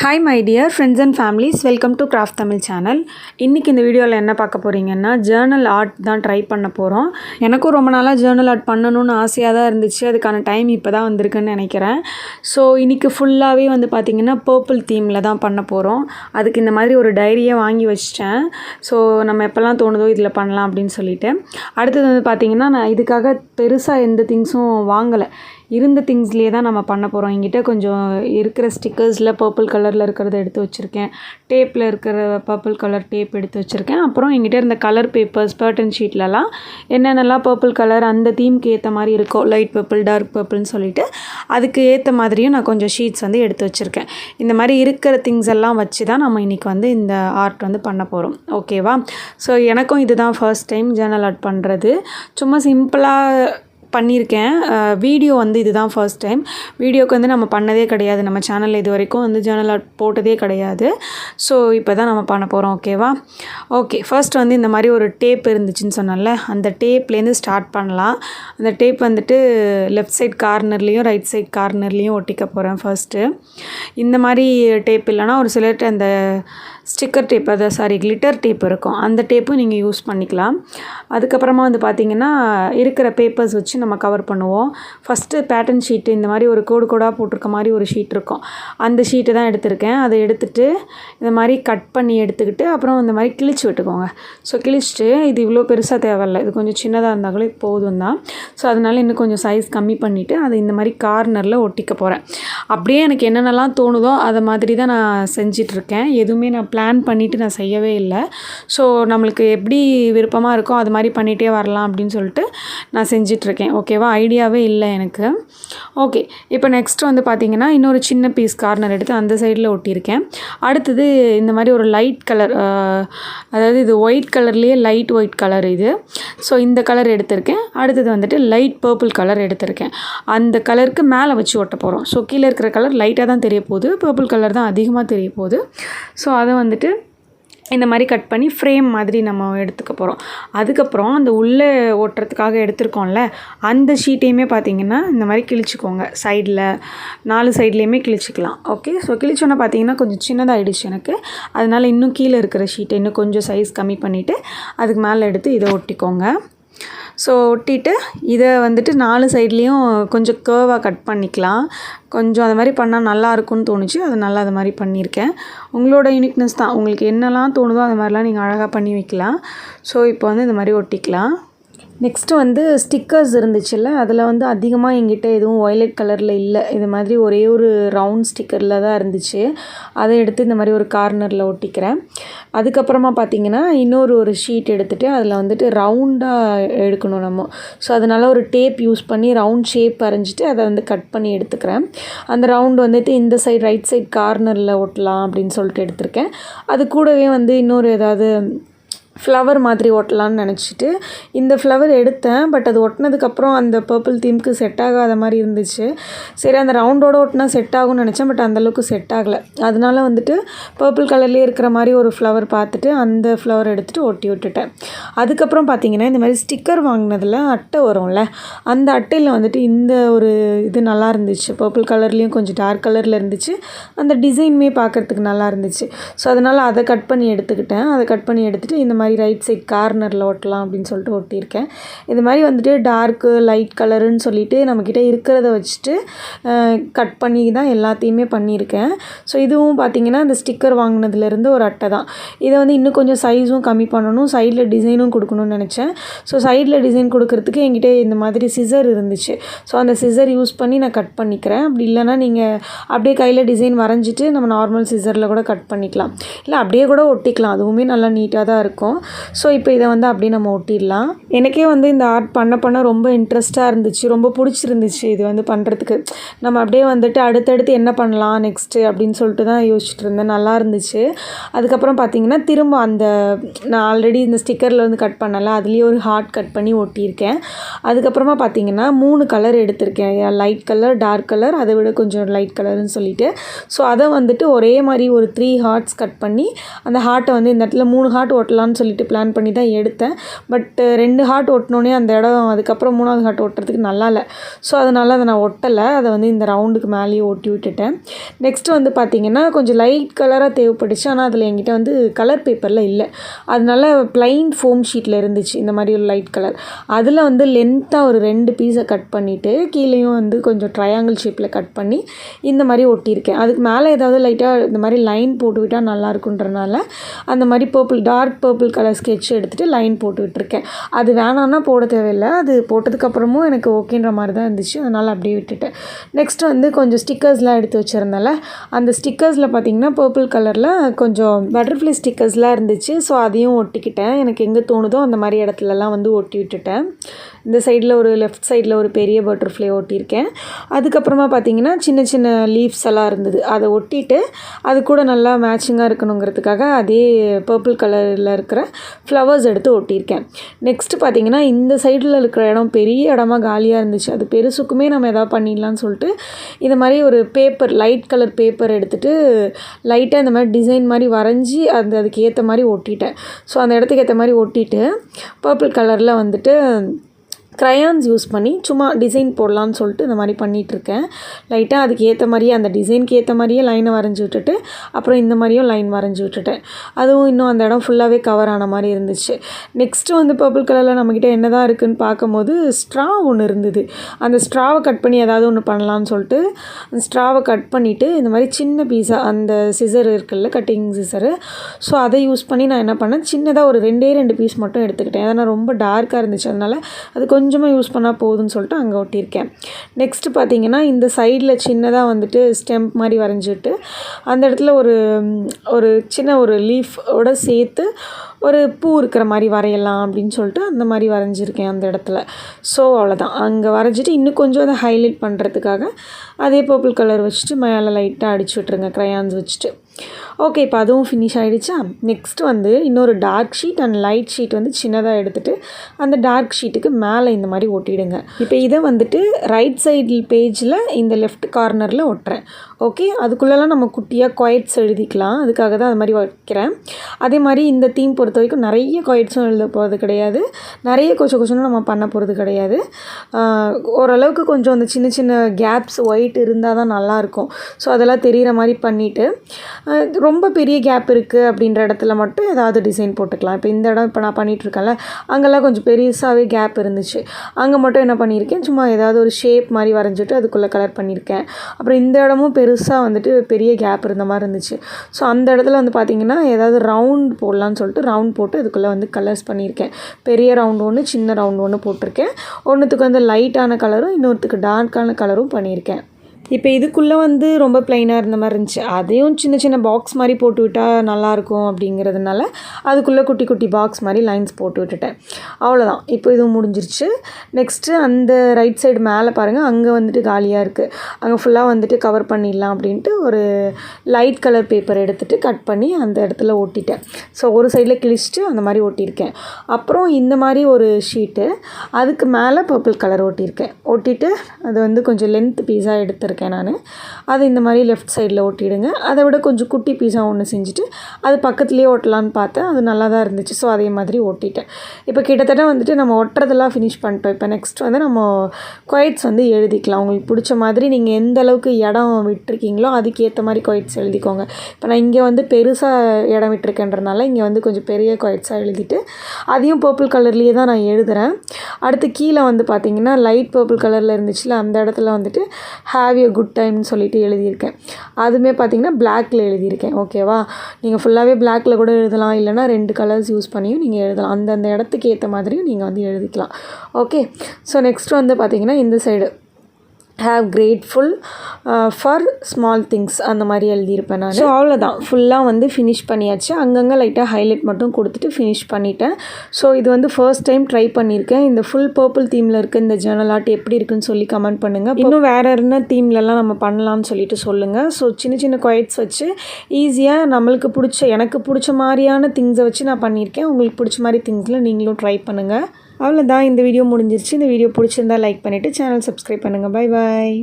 Hi my dear friends and families welcome to craft Tamil channel இன்றைக்கி இந்த வீடியோவில் என்ன பார்க்க போகிறீங்கன்னா ஜேர்னல் ஆர்ட் தான் ட்ரை பண்ண போகிறோம் எனக்கும் ரொம்ப நாளாக ஜேர்னல் ஆர்ட் பண்ணணும்னு ஆசையாக தான் இருந்துச்சு. அதுக்கான டைம் இப்போ தான் வந்திருக்குன்னு நினைக்கிறேன். ஸோ இன்றைக்கி ஃபுல்லாகவே வந்து பார்த்திங்கன்னா பர்பிள் தீமில் தான் பண்ண போகிறோம் அதுக்கு இந்த மாதிரி ஒரு டைரியை வாங்கி வச்சிட்டேன். ஸோ நம்ம எப்போல்லாம் தோணுதோ இதில் பண்ணலாம் அப்படின்னு சொல்லிட்டு. அடுத்தது வந்து பார்த்திங்கன்னா நான் இதுக்காக பெருசாக எந்த திங்ஸும் வாங்கலை. இருந்த திங்ஸ்லேயே தான் நம்ம பண்ண போகிறோம் என்கிட்ட கொஞ்சம் இருக்கிற ஸ்டிக்கர்ஸில் பர்பிள் கலரில் இருக்கிறத எடுத்து வச்சுருக்கேன். டேப்பில் இருக்கிற பர்பிள் கலர் டேப் எடுத்து வச்சுருக்கேன். அப்புறம் எங்கிட்ட இருந்த கலர் பேப்பர்ஸ் பேர்டன் ஷீட்லலாம் என்னென்னலாம் பர்பிள் கலர் அந்த தீம்க்கு ஏற்ற மாதிரி இருக்கோ லைட் பர்பிள் டார்க் பர்பிள்னு சொல்லிட்டு அதுக்கு ஏற்ற மாதிரியும் நான் கொஞ்சம் ஷீட்ஸ் வந்து எடுத்து வச்சுருக்கேன். இந்த மாதிரி இருக்கிற திங்ஸ் எல்லாம் வச்சு தான் நம்ம இன்றைக்கி வந்து இந்த ஆர்ட் வந்து பண்ண போகிறோம் ஓகேவா ஸோ எனக்கும் இதுதான் ஃபர்ஸ்ட் டைம் ஜேர்னல் ஆர்ட் பண்ணுறது சும்மா சிம்பிளாக பண்ணியிருக்கேன். வீடியோ வந்து இதுதான் ஃபர்ஸ்ட் டைம் வீடியோக்கு வந்து நம்ம பண்ணதே கிடையாது. நம்ம சேனலில் இது வரைக்கும் வந்து ஜேர்னல் ஆர்ட் போட்டதே கிடையாது. ஸோ இப்போ தான் நம்ம பண்ண போகிறோம் ஓகேவா ஓகே ஃபர்ஸ்ட் வந்து இந்த மாதிரி ஒரு டேப் இருந்துச்சுன்னு சொன்னால அந்த டேப்லேருந்து ஸ்டார்ட் பண்ணலாம். அந்த டேப் வந்துட்டு லெஃப்ட் சைட் கார்னர்லேயும் ரைட் சைட் கார்னர்லேயும் ஒட்டிக்க போகிறேன் ஃபர்ஸ்ட்டு இந்த மாதிரி டேப் இல்லைனா ஒரு சிலர்கிட்ட அந்த ஸ்டிக்கர் டேப் அதை சாரி கிளிட்டர் டேப் இருக்கும். அந்த டேப்பும் நீங்கள் யூஸ் பண்ணிக்கலாம். அதுக்கப்புறமா வந்து பார்த்திங்கன்னா இருக்கிற பேப்பர்ஸ் வச்சு நம்ம கவர் பண்ணுவோம். ஃபஸ்ட்டு பேட்டர்ன் ஷீட்டு இந்த மாதிரி ஒரு கோடு கோடாக போட்டிருக்க மாதிரி ஒரு ஷீட் இருக்கும். அந்த ஷீட்டை தான் எடுத்திருக்கேன். அதை எடுத்துகிட்டு இந்த மாதிரி கட் பண்ணி எடுத்துக்கிட்டு அப்புறம் இந்த மாதிரி கிழிச்சு விட்டுக்கோங்க. ஸோ கிழிச்சிட்டு இது இவ்வளோ பெருசாக தேவையில்ல. இது கொஞ்சம் சின்னதாக இருந்தாங்களே போதும் தான். ஸோ அதனால் இன்னும் கொஞ்சம் சைஸ் கம்மி பண்ணிவிட்டு அதை இந்த மாதிரி கார்னரில் ஒட்டிக்க போகிறேன் அப்படியே எனக்கு என்னென்னலாம் தோணுதோ அதை மாதிரி தான் நான் செஞ்சிட்ருக்கேன். எதுவுமே நான் பிளான் பண்ணிவிட்டு நான் செய்யவே இல்லை. ஸோ நம்மளுக்கு எப்படி விருப்பமாக இருக்கோ அது மாதிரி பண்ணிகிட்டே வரலாம் அப்படின்னு சொல்லிட்டு நான் செஞ்சிட்ருக்கேன். ஓகேவா? ஐடியாவே இல்லை எனக்கு. ஓகே இப்போ நெக்ஸ்ட் வந்து பார்த்திங்கன்னா இன்னொரு சின்ன பீஸ் கார்னர் எடுத்து அந்த சைடில் ஒட்டியிருக்கேன். அடுத்தது இந்த மாதிரி ஒரு லைட் கலர் அதாவது இது ஒயிட் கலர்லேயே லைட் ஒயிட் கலர் இது. ஸோ இந்த கலர் எடுத்திருக்கேன். அடுத்தது வந்துட்டு லைட் பர்பிள் கலர் எடுத்திருக்கேன். அந்த கலருக்கு மேலே வச்சு ஒட்ட போகிறோம் ஸோ கீழே இருக்கிற கலர் லைட்டாக தான் தெரிய போகுது. பர்பிள் கலர் தான் அதிகமாக தெரிய போகுது. ஸோ அதை வந்துட்டு இந்த மாதிரி கட் பண்ணி ஃப்ரேம் மாதிரி நம்ம எடுத்துக்க போகிறோம் அதுக்கப்புறம் அந்த உள்ளே ஓட்டுறதுக்காக எடுத்திருக்கோம்ல அந்த ஷீட்டையுமே பார்த்திங்கன்னா இந்த மாதிரி கிழிச்சிக்கோங்க. சைடில் நாலு சைட்லேயுமே கிழிச்சிக்கலாம். ஓகே ஸோ கிழிச்சோன்னே பார்த்தீங்கன்னா கொஞ்சம் சின்னதாகிடுச்சு எனக்கு. அதனால் இன்னும் கீழே இருக்கிற ஷீட்டை இன்னும் கொஞ்சம் சைஸ் கம்மி பண்ணிவிட்டு அதுக்கு மேலே எடுத்து இதை ஒட்டிக்கோங்க. ஸோ ஒட்டிட்டு இதை வந்துட்டு நாலு சைட்லேயும் கொஞ்சம் கேர்வாக கட் பண்ணிக்கலாம். கொஞ்சம் அது மாதிரி பண்ணால் நல்லா இருக்கும்னு தோணுச்சு. அது நல்லா அது மாதிரி பண்ணியிருக்கேன். உங்களோட யூனிக்னஸ் தான். உங்களுக்கு என்னெல்லாம் தோணுதோ அது மாதிரிலாம் நீங்கள் அழகாக பண்ணி வைக்கலாம். ஸோ இப்போ வந்து இந்த மாதிரி ஒட்டிக்கலாம். நெக்ஸ்ட்டு வந்து ஸ்டிக்கர்ஸ் இருந்துச்சுல்ல அதில் வந்து அதிகமாக எங்கிட்ட எதுவும் ஒய்லட் கலரில் இல்லை. இது மாதிரி ஒரே ஒரு ரவுண்ட் ஸ்டிக்கரில் தான் இருந்துச்சு. அதை எடுத்து இந்த மாதிரி ஒரு கார்னரில் ஒட்டிக்கிறேன். அதுக்கப்புறமா பார்த்திங்கன்னா இன்னொரு ஒரு ஷீட் எடுத்துகிட்டு அதில் வந்துட்டு ரவுண்டாக எடுக்கணும் நம்ம. ஸோ அதனால் ஒரு டேப் யூஸ் பண்ணி ரவுண்ட் ஷேப் அரைஞ்சிட்டு அதை வந்து கட் பண்ணி எடுத்துக்கிறேன். அந்த ரவுண்ட் வந்துட்டு இந்த சைடு ரைட் சைட் கார்னரில் ஒட்டலாம் அப்படின்னு சொல்லிட்டு எடுத்திருக்கேன். அது கூடவே வந்து இன்னொரு ஏதாவது ஃப்ளவர் மாதிரி ஒட்டலான்னு நினச்சிட்டு இந்த ஃப்ளவர் எடுத்தேன். பட் அது ஒட்டினதுக்கப்புறம் அந்த பர்பிள் தீம்க்கு செட் ஆகாத மாதிரி இருந்துச்சு. சரி அந்த ரவுண்டோட ஒட்டினா செட் ஆகும்னு நினச்சேன் பட் அந்தளவுக்கு செட் ஆகலை. அதனால வந்துட்டு பர்பிள் கலர்லேயே இருக்கிற மாதிரி ஒரு ஃப்ளவர் பார்த்துட்டு அந்த ஃப்ளவர் எடுத்துகிட்டு ஒட்டி விட்டுட்டேன். அதுக்கப்புறம் பார்த்தீங்கன்னா இந்த மாதிரி ஸ்டிக்கர் வாங்கினதில் அட்டை வரும்ல அந்த அட்டையில் வந்துட்டு இந்த ஒரு இது நல்லா இருந்துச்சு. பர்பிள் கலர்லேயும் கொஞ்சம் டார்க் கலரில் இருந்துச்சு. அந்த டிசைனுமே பார்க்குறதுக்கு நல்லா இருந்துச்சு. ஸோ அதனால் அதை கட் பண்ணி எடுத்துக்கிட்டேன். அதை கட் பண்ணி எடுத்துகிட்டு இந்த மாதிரி மாதிரி ரைட் சைட் கார்னரில் ஒட்டலாம் அப்படின்னு சொல்லிட்டு ஒட்டியிருக்கேன். இது மாதிரி வந்துட்டு டார்க்கு லைட் கலருன்னு சொல்லிட்டு நம்மக்கிட்ட இருக்கிறத வச்சுட்டு கட் பண்ணி தான் எல்லாத்தையுமே பண்ணியிருக்கேன். ஸோ இதுவும் பார்த்திங்கன்னா இந்த ஸ்டிக்கர் வாங்கினதுலேருந்து ஒரு அட்டை தான். இதை வந்து இன்னும் கொஞ்சம் சைஸும் கம்மி பண்ணணும். சைடில் டிசைனும் கொடுக்கணும்னு நினச்சேன். ஸோ சைடில் டிசைன் கொடுக்கறதுக்கு என்கிட்ட இந்த மாதிரி சிசர் இருந்துச்சு. ஸோ அந்த சிசர் யூஸ் பண்ணி நான் கட் பண்ணிக்கிறேன். அப்படி இல்லைனா நீங்கள் அப்படியே கையில் டிசைன் வரைஞ்சிட்டு நம்ம நார்மல் சிசரில் கூட கட் பண்ணிக்கலாம். இல்லை அப்படியே கூட ஒட்டிக்கலாம். அதுவுமே நல்லா நீட்டாக தான் இருக்கும். ஸோ இப்போ இதை வந்து அப்படியே நம்ம ஒட்டிடலாம். எனக்கே வந்து இந்த ஆர்ட் பண்ண பண்ண ரொம்ப இன்ட்ரெஸ்ட்டாக இருந்துச்சு. ரொம்ப பிடிச்சிருந்துச்சு இது வந்து பண்ணுறதுக்கு நம்ம அப்படியே வந்துட்டு அடுத்தடுத்து என்ன பண்ணலாம் நெக்ஸ்ட்டு அப்படின்னு சொல்லிட்டு தான் யோசிச்சுட்டு இருந்தேன். நல்லா இருந்துச்சு. அதுக்கப்புறம் பார்த்திங்கன்னா திரும்ப அந்த நான் ஆல்ரெடி இந்த ஸ்டிக்கரில் வந்து கட் பண்ணல. அதுலேயே ஒரு ஹார்ட் கட் பண்ணி ஒட்டியிருக்கேன். அதுக்கப்புறமா பார்த்தீங்கன்னா மூணு கலர் எடுத்திருக்கேன். லைட் கலர் டார்க் கலர் அதை விட கொஞ்சம் லைட் கலர்னு சொல்லிட்டு. ஸோ அதை வந்துட்டு ஒரே மாதிரி ஒரு த்ரீ ஹார்ட்ஸ் கட் பண்ணி அந்த ஹார்ட்டை வந்து இந்த இடத்துல மூணு ஹார்ட் ஒட்டலாம்னு சொல்லி சொல்லிட்டு பிளான் பண்ணி தான் எடுத்தேன் பட் ரெண்டு ஹார்ட் ஒட்டினோடனே அந்த இடம் அதுக்கப்புறம் மூணாவது ஹார்ட் ஒட்டுறதுக்கு நல்லா இல்லை. ஸோ அதனால் அதை நான் ஒட்டலை. அதை வந்து இந்த ரவுண்டுக்கு மேலேயே ஒட்டி விட்டுட்டேன். நெக்ஸ்ட் வந்து பார்த்திங்கன்னா கொஞ்சம் லைட் கலராக தேவைப்பட்டுச்சு. ஆனால் அதில் என்கிட்ட வந்து கலர் பேப்பரில் இல்லை. அதனால ப்ளைன் ஃபோம் ஷீட்டில் இருந்துச்சு. இந்த மாதிரி ஒரு லைட் கலர் அதில் வந்து லென்த்தாக ஒரு ரெண்டு பீஸை கட் பண்ணிவிட்டு கீழேயும் வந்து கொஞ்சம் ட்ரையாங்கிள் ஷேப்பில் கட் பண்ணி இந்த மாதிரி ஒட்டியிருக்கேன். அதுக்கு மேலே ஏதாவது லைட்டாக இந்த மாதிரி லைன் போட்டு விட்டால் நல்லா இருக்குன்றனால அந்த மாதிரி purple dark purple colour sketch எடுத்துகிட்டு லைன் போட்டு விட்டுருக்கேன். அது வேணான்னா போட தேவையில்லை. அது போட்டதுக்கப்புறமும் எனக்கு ஓகேன்ற மாதிரி தான் இருந்துச்சு. அதனால் அப்படியே விட்டுட்டேன். நெக்ஸ்ட் வந்து கொஞ்சம் ஸ்டிக்கர்ஸ்லாம் எடுத்து வச்சுருந்தால அந்த ஸ்டிக்கர்ஸில் பார்த்தீங்கன்னா பர்பிள் கலரில் கொஞ்சம் பட்டர்ஃப்ளை ஸ்டிக்கர்ஸ்லாம் இருந்துச்சு. ஸோ அதையும் ஒட்டிக்கிட்டேன். எனக்கு எங்கே தோணுதோ அந்த மாதிரி இடத்துலலாம் வந்து ஒட்டி விட்டுட்டேன். இந்த சைடில் ஒரு லெஃப்ட் சைடில் ஒரு பெரிய பட்டர்ஃப்ளை ஒட்டியிருக்கேன். அதுக்கப்புறமா பார்த்தீங்கன்னா சின்ன சின்ன லீவ்ஸ் எல்லாம் இருந்தது. அதை ஒட்டிட்டு அது கூட நல்லா மேட்சிங்காக இருக்கணுங்கிறதுக்காக அதே பர்பிள் கலரில் இருக்கிற ஃப்ளவர்ஸ் எடுத்து ஒட்டியிருக்கேன். நெக்ஸ்ட்டு பார்த்தீங்கன்னா இந்த சைடில் இருக்கிற இடம் பெரிய இடமா காலியாக இருந்துச்சு. அது பெருசுக்குமே நம்ம எதாவது பண்ணிடலாம்னு சொல்லிட்டு இது மாதிரி ஒரு பேப்பர் லைட் கலர் பேப்பர் எடுத்துகிட்டு லைட்டாக இந்த மாதிரி டிசைன் மாதிரி வரைஞ்சி அந்த அதுக்கு ஏற்ற மாதிரி ஒட்டிட்டேன். ஸோ அந்த இடத்துக்கு ஏற்ற மாதிரி ஒட்டிட்டு பர்பிள் கலரில் வந்துட்டு க்ரையான்ஸ் யூஸ் பண்ணி சும்மா டிசைன் போடலான்னு சொல்லிட்டு இந்த மாதிரி பண்ணிகிட்ருக்கேன் லைட்டாக அதுக்கு ஏற்ற மாதிரியே அந்த டிசைனுக்கு ஏற்ற மாதிரியே லைனை வரைஞ்சி விட்டுட்டு அப்புறம் இந்த மாதிரியும் லைன் வரைஞ்சி விட்டுட்டேன். அதுவும் இன்னும் அந்த இடம் ஃபுல்லாகவே கவர் ஆன மாதிரி இருந்துச்சு. நெக்ஸ்ட்டு வந்து பர்பிள் கலரில் நம்மக்கிட்ட என்ன தான் இருக்குதுன்னு பார்க்கும்போது ஸ்ட்ரா ஒன்று இருந்தது. அந்த ஸ்ட்ராவை கட் பண்ணி ஏதாவது ஒன்று பண்ணலான்னு சொல்லிட்டு அந்த ஸ்ட்ராவை கட் பண்ணிவிட்டு இந்த மாதிரி சின்ன பீஸாக அந்த சிசர் இருக்குல்ல கட்டிங் சிசரு ஸோ அதை யூஸ் பண்ணி நான் என்ன பண்ணேன் சின்னதாக ஒரு ரெண்டே ரெண்டு பீஸ் மட்டும் எடுத்துக்கிட்டேன். ஏன்னா ரொம்ப டார்க்காக இருந்துச்சு. அதனால் அது கொஞ்சம் கொஞ்சமாக யூஸ் பண்ணால் போதும்னு சொல்லிட்டு அங்கே ஒட்டியிருக்கேன். நெக்ஸ்ட்டு பார்த்தீங்கன்னா இந்த சைடில் சின்னதாக வந்துட்டு ஸ்டெம்ப் மாதிரி வரைஞ்சிட்டு அந்த இடத்துல ஒரு ஒரு சின்ன ஒரு லீஃபோட சேர்த்து ஒரு பூ இருக்கிற மாதிரி வரையலாம் அப்படின்னு சொல்லிட்டு அந்த மாதிரி வரைஞ்சிருக்கேன் அந்த இடத்துல. ஸோ அவ்வளோதான் அங்கே வரைஞ்சிட்டு இன்னும் கொஞ்சம் அதை ஹைலைட் பண்ணுறதுக்காக அதே பர்பிள் கலர் வச்சுட்டு மேலே லைட்டாக அடிச்சு விட்ருங்க க்ரையான்ஸ் வச்சுட்டு. ஓகே இப்போ அதுவும் ஃபினிஷ் ஆகிடுச்சா நெக்ஸ்ட் வந்து இன்னொரு dark sheet and light sheet வந்து சின்னதாக எடுத்துகிட்டு அந்த டார்க் ஷீட்டுக்கு மேலே இந்த மாதிரி ஒட்டிடுங்க. இப்போ இதை வந்துட்டு ரைட் சைடு பேஜில் இந்த லெஃப்ட் கார்னரில் ஒட்டுறேன். ஓகே அதுக்குள்ளெல்லாம் நம்ம குட்டியாக கொயட்ஸ் எழுதிக்கலாம். அதுக்காக தான் அது மாதிரி வைக்கிறேன். அதே மாதிரி இந்த தீம் பொறுத்த வரைக்கும் நிறைய கொயட்ஸும் எழுத போகிறது கிடையாது. நிறைய கொஞ்சம் கொஞ்சம் நம்ம பண்ண போகிறது கிடையாது. ஓரளவுக்கு கொஞ்சம் அந்த சின்ன சின்ன கேப்ஸ் ஒயிட் இருந்தால் தான் நல்லாயிருக்கும் ஸோ அதெல்லாம் தெரிகிற மாதிரி பண்ணிவிட்டு ரொம்ப பெரிய கேப் இருக்குது அப்படின்ற இடத்துல மட்டும் ஏதாவது டிசைன் போட்டுக்கலாம். இப்போ இந்த இடம் இப்போ நான் பண்ணிகிட்ருக்கேன்ல அங்கெல்லாம் கொஞ்சம் பெருசாகவே கேப் இருந்துச்சு. அங்கே மட்டும் என்ன பண்ணியிருக்கேன் சும்மா ஏதாவது ஒரு ஷேப் மாதிரி வரைஞ்சிட்டு அதுக்குள்ளே கலர் பண்ணியிருக்கேன். அப்புறம் இந்த இடமும் பெருசாக வந்துட்டு பெரிய கேப் இருந்த மாதிரி இருந்துச்சு. ஸோ அந்த இடத்துல வந்து பார்த்திங்கன்னா ஏதாவது ரவுண்ட் போடலான்னு சொல்லிட்டு ரவுண்ட் போட்டு அதுக்குள்ளே வந்து கலர்ஸ் பண்ணியிருக்கேன். பெரிய ரவுண்ட் ஒன்று சின்ன ரவுண்ட் ஒன்று போட்டிருக்கேன். ஒன்றுத்துக்கு வந்து லைட்டான கலரும் இன்னொருத்துக்கு டார்க்கான கலரும் பண்ணியிருக்கேன். இப்போ இதுக்குள்ளே வந்து ரொம்ப ப்ளைனாக இருந்த மாதிரி இருந்துச்சு. அதையும் சின்ன சின்ன பாக்ஸ் மாதிரி போட்டு விட்டால் நல்லாயிருக்கும் அப்படிங்கிறதுனால அதுக்குள்ளே குட்டி குட்டி பாக்ஸ் மாதிரி லைன்ஸ் போட்டு விட்டுட்டேன். அவ்வளோதான் இப்போ இதுவும் முடிஞ்சிருச்சு. நெக்ஸ்ட்டு அந்த ரைட் சைடு மேலே பாருங்கள் அங்கே வந்துட்டு காலியாக இருக்குது அங்கே ஃபுல்லாக வந்துட்டு கவர் பண்ணிடலாம் அப்படின்ட்டு ஒரு லைட் கலர் பேப்பர் எடுத்துகிட்டு கட் பண்ணி அந்த இடத்துல ஒட்டிட்டேன். ஸோ ஒரு சைடில் கிழிச்சிட்டு அந்த மாதிரி ஒட்டியிருக்கேன். அப்புறம் இந்த மாதிரி ஒரு ஷீட்டு அதுக்கு மேலே பர்பிள் கலர் ஒட்டியிருக்கேன். ஒட்டிட்டு அது வந்து கொஞ்சம் லென்த் பீஸாக எடுத்துருக்கேன். வச்சுருக்கேன் நான் அதை இந்த மாதிரி லெஃப்ட் சைடில் ஒட்டிடுங்க. அதை விட கொஞ்சம் குட்டி பீஸாக ஒன்று செஞ்சுட்டு அது பக்கத்துலேயே ஒட்டலான்னு பார்த்தேன். அது நல்லா தான் இருந்துச்சு. ஸோ அதே மாதிரி ஒட்டிட்டேன். இப்போ கிட்டத்தட்ட வந்துட்டு நம்ம ஒட்டுறதெல்லாம் ஃபினிஷ் பண்ணிட்டோம். இப்போ நெக்ஸ்ட் வந்து நம்ம குவைட்ஸ் வந்து எழுதிக்கலாம். உங்களுக்கு பிடிச்ச மாதிரி நீங்கள் எந்த அளவுக்கு இடம் விட்டுருக்கீங்களோ அதுக்கேற்ற மாதிரி குவைட்ஸ் எழுதிக்கோங்க. இப்போ நான் இங்கே வந்து பெருசாக இடம் விட்டுருக்கேன்றனால இங்கே வந்து கொஞ்சம் பெரிய குவைட்ஸாக எழுதிட்டு அதையும் பர்பிள் கலர்லேயே தான் நான் எழுதுகிறேன் அடுத்து கீழே வந்து பார்த்திங்கன்னா லைட் பர்பிள் கலரில் இருந்துச்சுல அந்த இடத்துல வந்துட்டு ஹாவ் எ குட் டைம்னு சொல்லிட்டு எழுதியிருக்கேன். அதுவுமே பார்த்திங்கன்னா பிளாக்கில் எழுதியிருக்கேன். ஓகேவா நீங்கள் ஃபுல்லாகவே பிளாக்கில் கூட எழுதலாம். இல்லைனா ரெண்டு கலர்ஸ் யூஸ் பண்ணியும் நீங்கள் எழுதலாம். அந்தந்த இடத்துக்கு ஏற்ற மாதிரியும் நீங்கள் வந்து எழுதிக்கலாம். ஓகே ஸோ நெக்ஸ்ட் வந்து பார்த்திங்கன்னா இந்த side have grateful for small things அந்த மாதிரி எழுதியிருப்பேன் நான். ஸோ அவ்வளோதான் ஃபுல்லாக வந்து ஃபினிஷ் பண்ணியாச்சு. அங்கங்கே லைட்டாக ஹைலைட் மட்டும் கொடுத்துட்டு ஃபினிஷ் பண்ணிட்டேன். ஸோ இது வந்து ஃபர்ஸ்ட் டைம் ட்ரை பண்ணியிருக்கேன். இந்த ஃபுல் பர்பிள் தீமில் இருக்க இந்த ஜேர்னல் ஆர்ட் எப்படி இருக்குன்னு சொல்லி கமெண்ட் பண்ணுங்கள் இன்னும் வேறு என்ன தீம்லலாம் நம்ம பண்ணலாம்னு சொல்லிட்டு சொல்லுங்கள் ஸோ சின்ன சின்ன குவைட்ஸ் வச்சு ஈஸியாக நம்மளுக்கு பிடிச்ச எனக்கு பிடிச்ச மாதிரியான திங்ஸை வச்சு நான் பண்ணியிருக்கேன். உங்களுக்கு பிடிச்ச மாதிரி திங்ஸில் நீங்களும் ட்ரை பண்ணுங்கள் அவ்வளோதான் இந்த வீடியோ முடிஞ்சிருச்சு. இந்த வீடியோ பிடிச்சிருந்தா லைக் பண்ணிவிட்டு சேனல் சப்ஸ்கிரைப் பண்ணுங்கள் பாய் பாய்